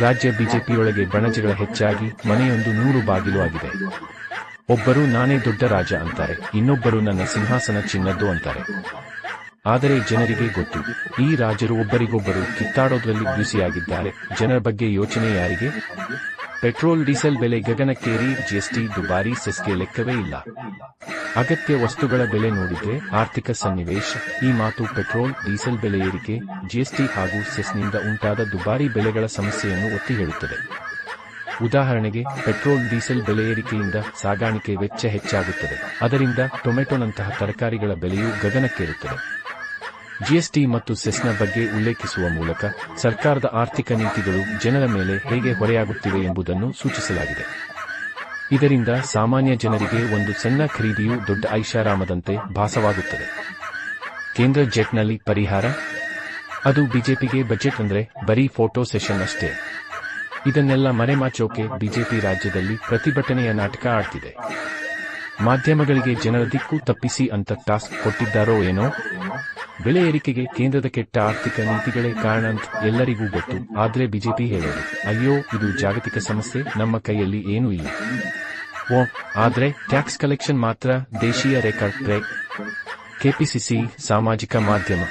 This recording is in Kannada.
ರಾಜ್ಯ ಬಿಜೆಪಿಯೊಳಗೆ ಬಣಜಗಳ ಹೆಚ್ಚಾಗಿ ಮನೆಯೊಂದು ನೂರು ಬಾಗಿಲು ಆಗಿದೆ. ಒಬ್ಬರು ನಾನೇ ದೊಡ್ಡ ರಾಜ ಅಂತಾರೆ, ಇನ್ನೊಬ್ಬರು ನನ್ನ ಸಿಂಹಾಸನ ಚಿನ್ನದ್ದು ಅಂತಾರೆ. ಆದರೆ ಜನರಿಗೆ ಗೊತ್ತು, ಈ ರಾಜರು ಒಬ್ಬರಿಗೊಬ್ಬರು ಕಿತ್ತಾಡೋದ್ರಲ್ಲಿ ಬ್ಯುಸಿಯಾಗಿದ್ದಾರೆ, ಜನರ ಬಗ್ಗೆ ಯೋಚನೆ ಯಾರಿಗೆ? ಪೆಟ್ರೋಲ್, ಡೀಸೆಲ್ ಬೆಲೆ ಗಗನಕ್ಕೇರಿ, ಜಿಎಸ್ಟಿ, ದುಬಾರಿ, ಸೆಸ್ಗೆ ಲೆಕ್ಕವೇ ಇಲ್ಲ. ಅಗತ್ಯ ವಸ್ತುಗಳ ಬೆಲೆ ನೋಡಿದ್ರೆ ಆರ್ಥಿಕ ಸನ್ನಿವೇಶ, ಈ ಮಾತು ಪೆಟ್ರೋಲ್, ಡೀಸೆಲ್ ಬೆಲೆ ಏರಿಕೆ, ಜಿಎಸ್ಟಿ ಹಾಗೂ ಸೆಸ್ನಿಂದ ಉಂಟಾದ ದುಬಾರಿ ಬೆಲೆಗಳ ಸಮಸ್ಯೆಯನ್ನು ಒತ್ತಿ ಹೇಳುತ್ತದೆ. ಉದಾಹರಣೆಗೆ, ಪೆಟ್ರೋಲ್, ಡೀಸೆಲ್ ಬೆಲೆ ಏರಿಕೆಯಿಂದ ಸಾಗಾಣಿಕೆ ವೆಚ್ಚ ಹೆಚ್ಚಾಗುತ್ತದೆ. ಅದರಿಂದ ಟೊಮೆಟೊನಂತಹ ತರಕಾರಿಗಳ ಬೆಲೆಯೂ ಗಗನಕ್ಕೇರುತ್ತದೆ. ಜಿಎಸ್ಟಿ ಮತ್ತು ಸೆಸ್ನ ಬಗ್ಗೆ ಉಲ್ಲೇಖಿಸುವ ಮೂಲಕ ಸರ್ಕಾರದ ಆರ್ಥಿಕ ನೀತಿಗಳು ಜನರ ಮೇಲೆ ಹೇಗೆ ಹೊರೆಯಾಗುತ್ತಿವೆ ಎಂಬುದನ್ನು ಸೂಚಿಸಲಾಗಿದೆ. ಇದರಿಂದ ಸಾಮಾನ್ಯ ಜನರಿಗೆ ಒಂದು ಸಣ್ಣ ಖರೀದಿಯು ದೊಡ್ಡ ಐಷಾರಾಮದಂತೆ ಭಾಸವಾಗುತ್ತದೆ. ಕೇಂದ್ರ ಜೆಟ್ನಲ್ಲಿ ಪರಿಹಾರ? ಅದು ಬಿಜೆಪಿಗೆ ಬಜೆಟ್ ಅಂದ್ರೆ ಬರೀ ಫೋಟೋ ಸೆಷನ್ ಅಷ್ಟೇ. ಇದನ್ನೆಲ್ಲ ಮರೆಮಾಚೋಕೆ ಬಿಜೆಪಿ ರಾಜ್ಯದಲ್ಲಿ ಪ್ರತಿಭಟನೆಯ ನಾಟಕ ಆಡ್ತಿದೆ. ಮಾಧ್ಯಮಗಳಿಗೆ ಜನರ ದಿಕ್ಕು ತಪ್ಪಿಸಿ ಅಂತ ಟಾಸ್ಕ್ ಕೊಟ್ಟಿದ್ದಾರೋ ಏನೋ? ಬೆಲೆ ಏರಿಕೆಗೆ ಕೇಂದ್ರದ ಕೆಟ್ಟ ಆರ್ಥಿಕ ನೀತಿಗಳೇ ಕಾರಣ ಅಂತ ಎಲ್ಲರಿಗೂ ಗೊತ್ತು. ಆದ್ರೆ ಬಿಜೆಪಿ ಹೇಳೋದು, ಅಯ್ಯೋ, ಇದು ಜಾಗತಿಕ ಸಮಸ್ಯೆ, ನಮ್ಮ ಕೈಯಲ್ಲಿ ಏನೂ ಇಲ್ಲ. ಓ, ಆದ್ರೆ ಟ್ಯಾಕ್ಸ್ ಕಲೆಕ್ಷನ್ ಮಾತ್ರ ದೇಶೀಯ ರೆಕಾರ್ಡ್ ಬ್ರೇಕ್ ಕೆಪಿಸಿಸಿ ಸಾಮಾಜಿಕ ಮಾಧ್ಯಮ.